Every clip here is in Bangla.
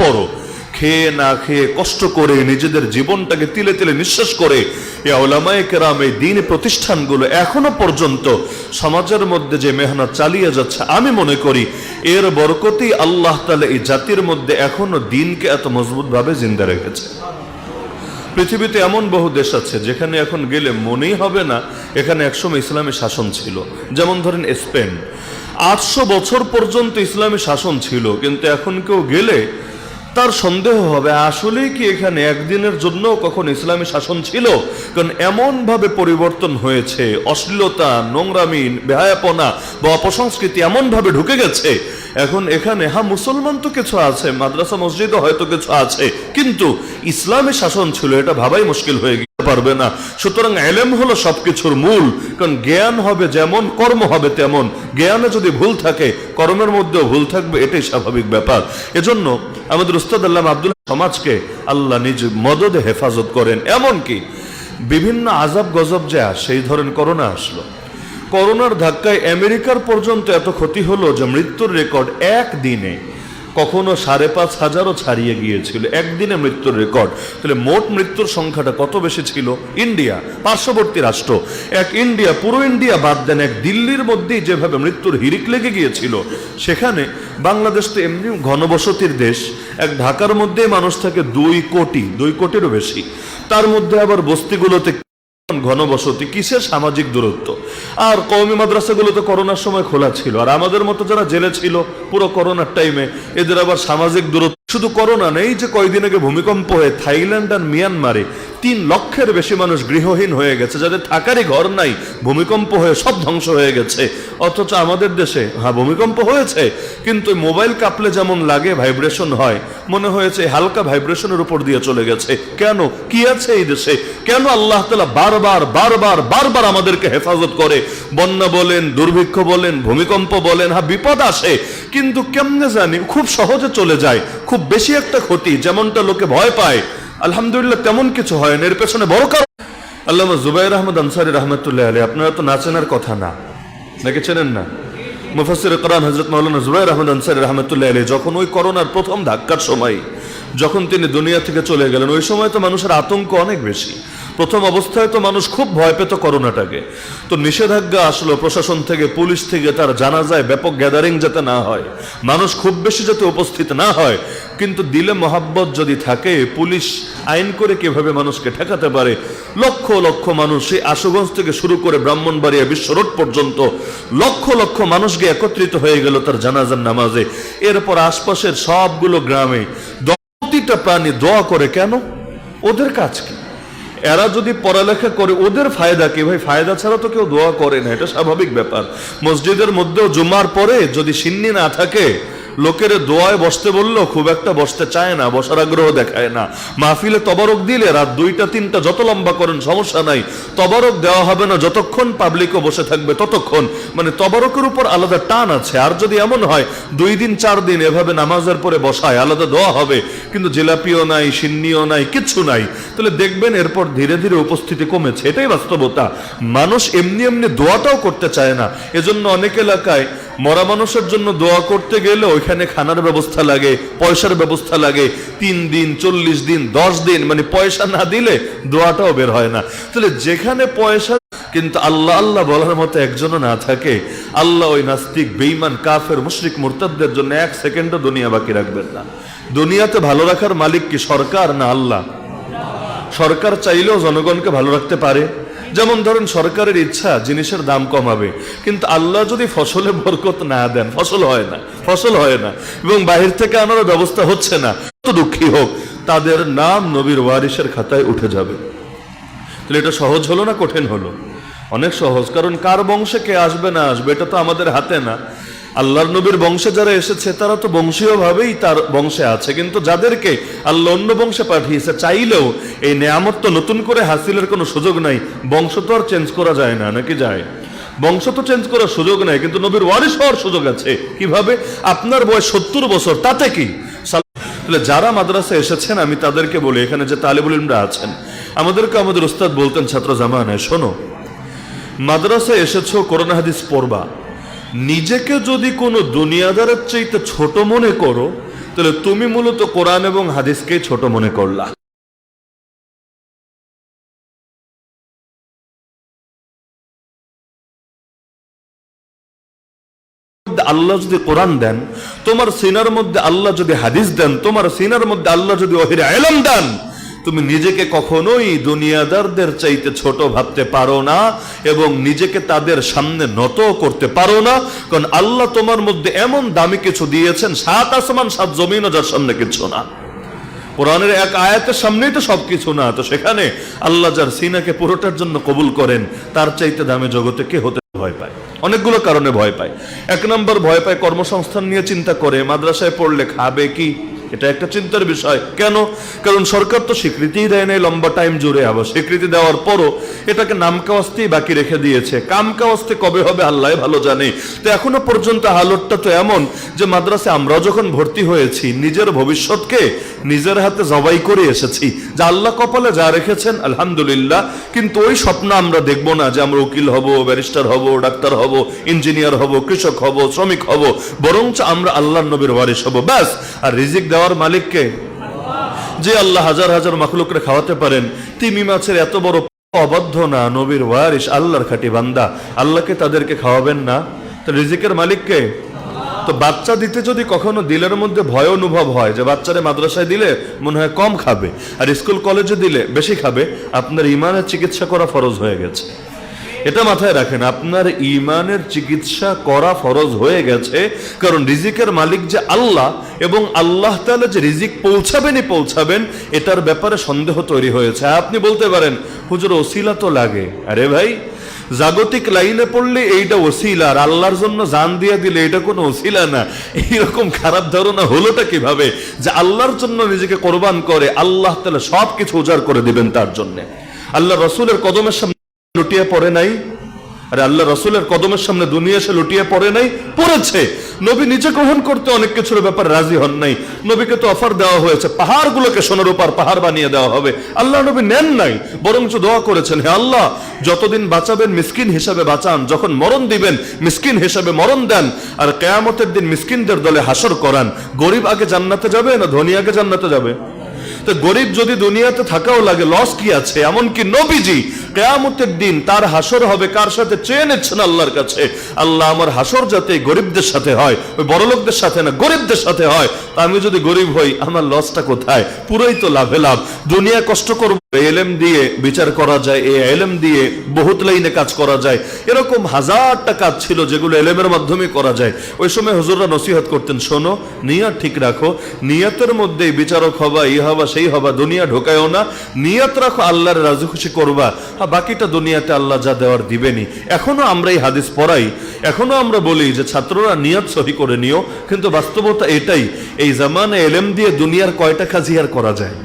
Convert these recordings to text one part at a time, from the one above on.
তারপরও খেয়ে না খেয়ে কষ্ট করে নিজেদের জীবনটাকে তিলে তিলে নিঃশ্বাস করে এই ওলামায়ে কেরাম দিন প্রতিষ্ঠানগুলো এখনও পর্যন্ত সমাজের মধ্যে যে মেহনত চালিয়ে যাচ্ছে, আমি মনে করি এর বরকতেই আল্লাহ তালা এই জাতির মধ্যে এখনও দিনকে এত মজবুতভাবে জিন্দা রেখেছে। পৃথিবীতে এমন বহু দেশ আছে যেখানে এখন গেলে মনেই হবে না, এখানে একসময় ইসলামী শাসন ছিল। যেমন ধরেন স্পেন। আটশো বছর পর্যন্ত ইসলামী শাসন ছিল, কিন্তু এখন কেউ গেলে তার সন্দেহ হবে। আসলেই কি এখানে একদিনের জন্য কখন ইসলামী শাসন ছিল? কারণ এমনভাবে পরিবর্তন হয়েছে, অশ্লীলতা নোংরামিন বেহায়াপনা বা অপসংস্কৃতি এমনভাবে ঢুকে গেছে এখন এখানে হ্যাঁ মুসলমান তো কিছু আছে, মাদ্রাসা, মসজিদও হয়তো কিছু আছে, কিন্তু ইসলামী শাসন ছিল, এটা ভাবাই মুশকিল হয়ে গেছে পারবে না। সুতরাং এলেম হলো সবকিছুর মূল, কারণ জ্ঞান হবে যেমন, কর্ম হবে তেমন। জ্ঞানে যদি ভুল থাকে, কর্মের মধ্যেও ভুল থাকবে, এটাই স্বাভাবিক ব্যাপার। এজন্য আমাদের উস্তাদ আল্লাহ আব্দুল সমাজকে আল্লাহ নিজ মদদে হেফাজত করেন। এমনকি বিভিন্ন আজাব গজব যা সেই ধরেন করোনা আসলো। করোনার ধাক্কায় আমেরিকার পর্যন্ত এত ক্ষতি হলো যে মৃত্যুর রেকর্ড এক দিনে কখনো সাড়ে পাঁচ হাজারও ছাড়িয়ে গিয়েছিল। একদিনে মৃত্যুর রেকর্ড। তাহলে মোট মৃত্যুর সংখ্যাটা কত বেশি ছিল? ইন্ডিয়া, পার্শ্ববর্তী রাষ্ট্র। এক ইন্ডিয়া, পুরো ইন্ডিয়া বাদ দেন এক দিল্লির মধ্যেই যেভাবে মৃত্যুর হিরিক লেগে গিয়েছিল, সেখানে বাংলাদেশ তো এমনি ঘনবসতির দেশ। এক ঢাকার মধ্যে মানুষ থাকে দুই কোটি, দুই কোটিরও বেশি। তার মধ্যে আবার বস্তিগুলোতে ঘনবসতি, কিসের সামাজিক দূরত্ব? আর কৌমি মাদ্রাসাগুলো তো করোনার সময় খোলা ছিল, আর আমাদের মতো যারা জেলে ছিল পুরো করোনার টাইমে, এদের আবার সামাজিক দূরত্ব। শুধু করোনা নেই যে কয়দিন আগে ভূমিকম্প হয়ে থাইল্যান্ড আর মিয়ানমারে তিন লক্ষের বেশি মানুষ গৃহহীন হয়ে গেছে, যাদের থাকারই ঘর নাই, ভূমিকম্প হয়ে সব ধ্বংস হয়ে গেছে। অথচ আমাদের দেশে হ্যাঁ ভূমিকম্প হয়েছে, কিন্তু মোবাইল কাপলে যেমন লাগে, ভাইব্রেশন হয়। মনে হয়েছে হালকা ভাইব্রেশনের উপর দিয়ে চলে গেছে। কেন? কি আছে এই দেশে? কেন আল্লাহ তালা বারবার বারবার বারবার আমাদেরকে হেফাজত করে? বন্যা বলেন, দুর্ভিক্ষ বলেন, ভূমিকম্প বলেন হ্যাঁ বিপদ আসে। কিন্তু কেমনে জানি, খুব সহজে চলে যায়। খুব বেশি একটা ক্ষতি, যেমনটা লোকে ভয় পায়। আলহামদুলিল্লাহ তেমন কিছু হয় এর পেছনে বড় কারণ আল্লাহ জুবাইর আহমদ আনসারি রহমতুল্লাহ আলী আপনারা তো নাচেনার কথা না। নাকি চেনেন না? মুফাসির কোরআন হজরত মৌলানা জুবাইর আহমদ আনসারি রহমতুল্লাহ আলী যখন ওই করোনার প্রথম ধাক্কার সময়, যখন তিনি দুনিয়া থেকে চলে গেলেন, ওই সময় তো মানুষের আতঙ্ক অনেক বেশি। প্রথম অবস্থায় তো মানুষ খুব ভয় পেত করোনাটাকে। তো নিষেধাজ্ঞা আসলো প্রশাসন থেকে, পুলিশ থেকে, তার জানা যায় ব্যাপক গ্যাদারিং যাতে না হয়। মানুষ খুব বেশি যাতে উপস্থিত না হয়, কিন্তু দিলে মহাব্বত যদি থাকে, পুলিশ আইন করে কীভাবে মানুষকে ঠেকাতে পারে? লক্ষ লক্ষ মানুষ সেই আশুগঞ্জ থেকে শুরু করে ব্রাহ্মণবাড়িয়া বিশ্ব রোড পর্যন্ত লক্ষ লক্ষ মানুষকে একত্রিত হয়ে গেল তার জানাজার নামাজে। এরপর আশপাশের সবগুলো গ্রামে প্রতিটা প্রাণী দোয়া করে, কেন? ওদের কাজ কি? এরা যদি পড়ালেখা করে, ওদের ফায়দা কি? ভাই, ফায়দা ছাড়া তো কেউ দোয়া করে না, এটা স্বাভাবিক ব্যাপার। মসজিদের মধ্যেও জুমার পরে যদি সিন্নি না থাকে লোকের দোয়ায় বসতে বললেও খুব একটা বসতে চায় না, বসার আগ্রহ দেখায় না। মাহফিলে তবারক দিলে রাত দুইটা, তিনটা, যত লম্বা করেন, সমস্যা নাই। তবারক দেওয়া হবে না, যতক্ষণ পাবলিকও বসে থাকবে, ততক্ষণ। মানে তবারকের উপর আলাদা টান আছে। আর যদি এমন হয়, দুই দিন, চার দিন এভাবে নামাজের পরে বসায়, আলাদা দোয়া হবে। কিন্তু জেলাপিও নাই, সিন্নিও নাই কিচ্ছু নাই। তাহলে দেখবেন এরপর ধীরে ধীরে উপস্থিতি কমেছে। এটাই বাস্তবতা। মানুষ এমনি এমনি দোয়াটাও করতে চায় না। এজন্য অনেক এলাকায় মরা মানুষের জন্য দোয়া করতে গেলে ওইখানে খানার ব্যবস্থা লাগে, পয়সার ব্যবস্থা লাগে। তিন দিন, চল্লিশ দিন, দশ দিন মানে পয়সা না দিলে দোয়াটাও বের হয় না। তাহলে যেখানে পয়সা, কিন্তু আল্লাহ আল্লাহ বলার মতো একজনও না থাকে। আল্লাহ ওই নাস্তিক বেইমান কাফের, মুশরিক, মুরতাদদের জন্য এক সেকেন্ডও দুনিয়া বাকি রাখবেন না। দুনিয়াতে ভালো রাখার মালিক কি সরকার না আল্লাহ? সরকার চাইলেও জনগণকে ভালো রাখতে পারে। যেমন ধরেন সরকারের ইচ্ছা জিনিসের দাম কমাবে, কিন্তু আল্লাহ যদি ফসলে বরকত না দেন, ফসল হয় না, ফসল হয় না, এবং বাহির থেকে আনার ব্যবস্থা হচ্ছে না, কত দুঃখী হোক, তাদের নাম নবীর ওয়ারিসের খাতায় উঠে যাবে। তাহলে এটা সহজ হলো না কঠিন হলো? অনেক সহজ, কারণ কার বংশে কে আসবে না আসবে, এটা তো আমাদের হাতে না। আল্লাহর নবীর বংশে যারা এসেছে, তারা তো বংশীয়ভাবেই তার বংশে আছে। কিন্তু যাদেরকে আল্লাহ অন্য বংশে পাঠিয়েছে, চাইলেও এই নেয়ামত তো নতুন করে হাসিলের কোনো সুযোগ নাই। বংশ তো আর চেঞ্জ করা যায় না, নাকি যায়? বংশ তো চেঞ্জ করার সুযোগ নাই, কিন্তু নবীর ওয়ারিস হওয়ার সুযোগ আছে। কীভাবে? আপনার বয়স সত্তর বছর, তাতে কি? যারা মাদ্রাসা এসেছেন, আমি তাদেরকে বলি, এখানে যে তালিবুল ইলমরা আছেন, আমাদেরকে আমাদের উস্তাদ বলতেন, ছাত্র জামানায়, শোনো, মাদ্রাসায় এসেছ করোনা হাদিস পড়বা। নিজেকে যদি কোনো দুনিয়াদারের চাইতে ছোট মনে করো, তাহলে তুমি মূলত কোরআন এবং হাদিসকে ছোট মনে করলা। আল্লাহ যদি কোরআন দেন, তোমার সিনার মধ্যে আল্লাহ যদি হাদিস দেন, তোমার সিনার মধ্যে আল্লাহ যদি অহির এলম দেন তুমি নিজেকে কখনোই দুনিয়াদারদের চাইতে ছোট ভাবতে পারো না এবং নিজেকে তাদের সামনে নত করতে পারো না। কারণ আল্লাহ তোমার মধ্যে এমন দামি কিছু দিয়েছেন, সাত আসমান, সাত জমিন যার সামনে কিছু না। কোরআনের এক আয়াতের সামনেই তো সবকিছু না। তো সেখানে আল্লাহ যার সিনাকে পুরোটার জন্য কবুল করেন, তার চাইতে দামে জগতে কে হতে ভয় পায়? অনেকগুলো কারণে ভয় পায়। এক নম্বর, ভয় পায় কর্মসংস্থান নিয়ে চিন্তা করে, মাদ্রাসায় পড়লে খাবে কি? এটা একটা চিন্তার বিষয়। কেন? কারণ সরকার তো স্বীকৃতিই দেয় নাই লম্বা টাইম জুড়ে আবার। স্বীকৃতি দেওয়ার পরও এটাকে নামকাওয়াস্তেই বাকি রেখে দিয়েছে। কামকাওয়াস্তে কবে হবে আল্লাহ ভালো জানে। তো এখনও পর্যন্ত হালতটা তো এমন যে মাদ্রাসে আমরাও যখন ভর্তি হয়েছি, নিজের ভবিষ্যৎকে নিজের হাতে জবাই করে এসেছি। যে আল্লাহ কপালে যা রেখেছেন, আলহামদুলিল্লাহ। কিন্তু ওই স্বপ্ন আমরা দেখব না যে আমরা উকিল হব, ব্যারিস্টার হব, ডাক্তার হব, ইঞ্জিনিয়ার হব, কৃষক হব, শ্রমিক হব। বরঞ্চ আমরা আল্লাহ নবীর ওয়ারিস হব। ব্যাস। আর রিজিক দেওয়ার মালিককে? যে আল্লাহ হাজার হাজার মাখলুকরে খাওয়াতে পারেন, তিমি মাছের এত বড় অবদ্ধ না, নবীর ওয়ারিস আল্লাহর খাটি বান্দা। আল্লাহকে তাদেরকে খাওয়াবেন না। তো রিজিকের মালিককে? তো বাচ্চা দিতে যদি কখনো দিলের মধ্যে ভয় অনুভব হয়, যে বাচ্চারে মাদ্রাসায় দিলে মনে হয় কম খাবে, আর স্কুল কলেজে দিলে বেশি খাবে, আপনার ইমানের চিকিৎসা করা ফরজ হয়ে গেছে। এটা মাথায় রাখেন, আপনার ইমানের চিকিৎসা করা ফরজ হয়ে গেছে, কারণ রিজিকের মালিক যে আল্লাহ এবং আল্লাহ তাআলা যে রিজিক পৌঁছাবেনই পৌঁছাবেন, এটার ব্যাপারে সন্দেহ তৈরি হয়েছে। আপনি বলতে পারেন, হুজুর, ওসিলা তো লাগে। আরে ভাই, জাগতিক লাইনে পড়লে এইটা ওসিলা, আর আল্লাহর জন্য জান দিয়ে দিলে এটা কোনো ওসিলা না। এইরকম খারাপ ধারণা হলোটা কীভাবে? যে আল্লাহর জন্য নিজেকে কোরবান করে, আল্লাহ তাহলে সব কিছু উজাড় করে দিবেন তার জন্য। আল্লাহ রসুলের কদমের সামনে লুটিয়ে পড়ে নাই। আরে আল্লাহ রসুলের কদমের সামনে দুনিয়া এসে লুটিয়ে পড়ে নাই, পড়েছে। নবী নিজে গ্রহণ করতে অনেক কিছুর ব্যাপার রাজি হন নাই। নবীকে তো অফার দেওয়া হয়েছে, পাহাড়গুলোকে সোনার উপর পাহাড় বানিয়ে দেওয়া হবে। আল্লাহ নবী নেন নাই, বরঞ্চ দোয়া করেছেন, হে আল্লাহ, যতদিন বাঁচাবেন, মিসকিন হিসাবে বাঁচান, যখন মরণ দিবেন, মিসকিন হিসাবে মরণ দেন, আর কেয়ামতের দিন মিসকিনদের দলে হাসর করান। গরিব আগে জান্নাতে যাবে না ধনী আগে জান্নাতে যাবে? তো গরিব যদি দুনিয়াতে থাকাও লাগে লস কি আছে? এমনকি নবীজি কেয়ামতের দিন তার হাসর হবে কার সাথে? চেয়ে নিচ্ছেন আল্লাহর কাছে। আল্লাহ আমার হাসর যাতে গরিবদের সাথে হয়, ওই বড় লোকদের সাথে না, গরিবদের সাথে হয় আমি যদি গরিব হই, আমার লসটা কোথায়? পুরোই তো লাভে লাভ। দুনিয়া কষ্ট করব এলেম দিয়ে বিচার করা যায়, এই এলেম দিয়ে বহুত লাইনে কাজ করা যায়। এরকম হাজারটা কাজ ছিল যেগুলো এলেমের মাধ্যমে করা যায়। ওই সময় হুজুররা নসিহত করতেন, শোনো, নিয়াত ঠিক রাখো, নিয়াতের মধ্যেই বিচারক হবা, ই হবা, সেই হবা, দুনিয়া ঢোকায়ও না, নিয়াত রাখো, আল্লাহর রাজি খুশি করবা। আর বাকিটা দুনিয়াতে আল্লাহ যা দেওয়ার দিবেনি এখনও আমরা এই হাদিস পড়াই, এখনও আমরা বলি যে ছাত্ররা নিয়াত সহি করে নিও, কিন্তু বাস্তবতা এটাই, এই জামানে এলেম দিয়ে দুনিয়ার কয়টা কাজই আর করা যায়?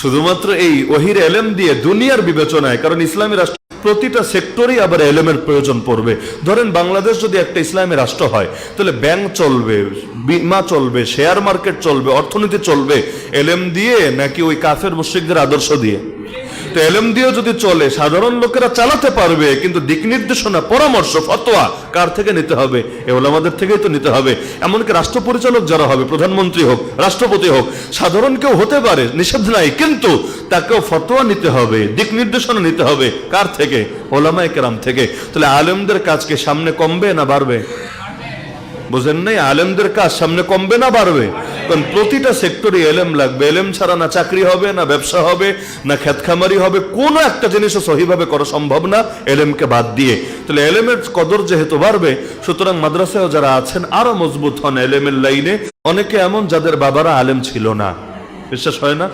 শুধুমাত্র এই ওহির এলেম দিয়ে দুনিয়ার বিবেচনায়, কারণ ইসলামী রাষ্ট্র প্রতিটা সেক্টরেই আবার এলেমের প্রয়োজন পড়বে। ধরেন বাংলাদেশ যদি একটা ইসলামী রাষ্ট্র হয়, তাহলে ব্যাংক চলবে, বিমা চলবে শেয়ার মার্কেট চলবে, অর্থনীতি চলবে এলেম দিয়ে নাকি ওই কাফের মুশ্রিকদের আদর্শ দিয়ে? তো এলেম দিয়ে যদি চলে, সাধারণ লোকেরা চালাতে পারবে, কিন্তু দিক নির্দেশনা, পরামর্শ, ফতোয়া কার থেকে নিতে হবে? এগুলো আমাদের থেকেই তো নিতে হবে। এমনকি রাষ্ট্র পরিচালক যারা হবে, প্রধানমন্ত্রী হোক, রাষ্ট্রপতি হোক, সাধারণ কেউ হতে পারে, নিষেধ নাই, কিন্তু তাকেও ফতোয়া নিতে হবে, দিক নির্দেশনা নিতে হবে। কার থেকে? ওলামায় কেরাম থেকে। তাহলে আলেমদের কাজকে সামনে কমবে না বাড়বে? বুঝেন নাই, আলেমদের কাজ সামনে কমবে না বাড়বে? কারণ প্রতিটা সেক্টরে এলেম লাগবে। এলেম ছাড়া না চাকরি হবে, না ব্যবসা হবে, না খেতখামারি হবে। কোনো একটা জিনিসও সহিভাবে করা সম্ভব না এলেমকে বাদ দিয়ে। তাহলে এলেমের কদর যেহেতু বাড়বে, সুতরাং মাদ্রাসায় যারা আছেন, আরও মজবুত হন এলেমের লাইনে। অনেকে এমন, যাদের বাবারা আলেম ছিল না। বিশ্বাস হয় না।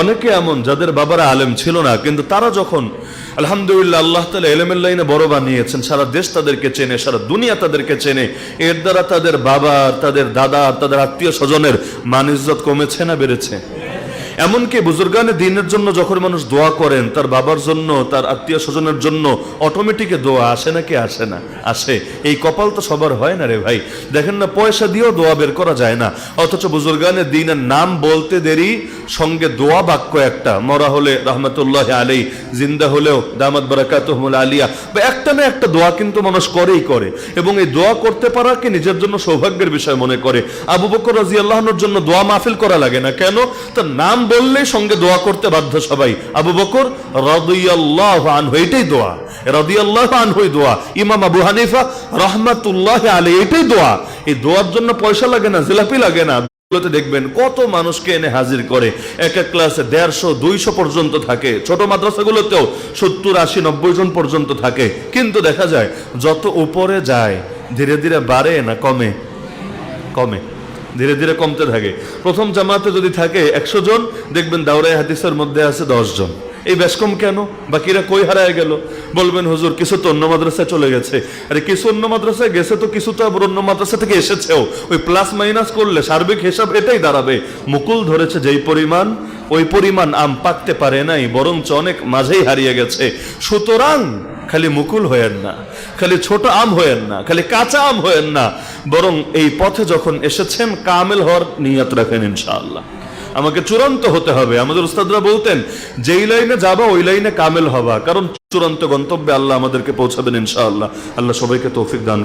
অনেকে এমন, যাদের বাবারা আলেম ছিল না, কিন্তু তারা যখন আলহামদুলিল্লাহ আল্লাহ তালা এলেমের লাইনে বড় বানিয়েছেন, সারা দেশ তাদেরকে চেনে, সারা দুনিয়া তাদেরকে চেনে, এর দ্বারা তাদের বাবা তাদের দাদা তাদের আত্মীয় স্বজনের মান ইজ্জত কমেছে না, বেড়েছে? এমনকি বুজুর্গানে দিনের জন্য যখন মানুষ দোয়া করেন, তার বাবার জন্য, তার আত্মীয় স্বজনের জন্য অটোমেটিক দোয়া আসে নাকি আসে না? আসে। এই কপাল তো সবার হয় না রে ভাই। দেখেন না, পয়সা দিয়েও দোয়া বের করা যায় না। অথচ বুজুর্গানের দিনের নাম বলতে দেরি সঙ্গে দোয়া বাক্য একটা। মরা হলে রহমতুল্লাহ আলী জিন্দা হলেও দামাত বারাকাতুহমুল আলিয়া। বা একটা না একটা দোয়া কিন্তু মানুষ করেই করে। এবং এই দোয়া করতে পারাকে নিজের জন্য সৌভাগ্যের বিষয় মনে করে। আবু বকর রাজি আল্লাহনের জন্য দোয়া মাহফিল করা লাগে না কেন? তার নাম বললে সঙ্গে দোয়া করতে বাধ্য সবাই। আবু বকর রদিয়াল্লাহ আনহু, এটাই দোয়া। রদিয়াল্লাহ আনহুই দোয়া। ইমাম আবু হানিফা রহমাতুল্লাহ আলী এটাই দোয়া। এই দোয়ার জন্য পয়সা লাগে না, জিলাপি লাগে না। দেখবেন কত মানুষকে এনে হাজির করে। এক এক ক্লাসে দেড়শো, দুইশো পর্যন্ত থাকে। ছোট মাদ্রাসাগুলোতেও সত্তর, আশি, নব্বই জন পর্যন্ত থাকে। কিন্তু দেখা যায়, যত উপরে যায়, ধীরে ধীরে বাড়ে না কমে? কমে। ধীরে ধীরে কমতে থাকে। প্রথম জামাতে যদি থাকে একশো জন, দেখবেন দাউরাই হাদিসের মধ্যে আছে দশ জন। এই বেশ কম কেন? বাকিরা কই হারায় গেল? বলবেন, হুজুর, কিছু তো অন্য মাদ্রাসায় চলে গেছে। আরে, কিছু অন্য মাদ্রাসায় গেছে তো কিছু তো আবার অন্য মাদ্রাসা থেকে এসেছেও। ওই প্লাস মাইনাস করলে সার্বিক হিসাব এটাই দাঁড়াবে। মুকুল ধরেছে যেই পরিমাণ, ওই পরিমাণ আম পাকতে পারে নাই, বরঞ্চ অনেক মাঝেই হারিয়ে গেছে। সুতরাং খালি মুকুল হয়েন না, খালি ছোট আম হয়েন না, খালি কাঁচা আম হয়েন না, বরং এই পথে যখন এসেছেন, কামেল হওয়ার নিয়ত রাখেন ইনশাআল্লাহ। আমাকে চূড়ান্ত হতে হবে। আমাদের উস্তাদরা বলতেন, যেই লাইনে যাবা, ওই লাইনে কামেল হবা। কারণ চূড়ান্ত গন্তব্যে আল্লাহ আমাদেরকে পৌঁছাবেন ইনশাআল্লাহ। আল্লাহ সবাইকে তৌফিক দান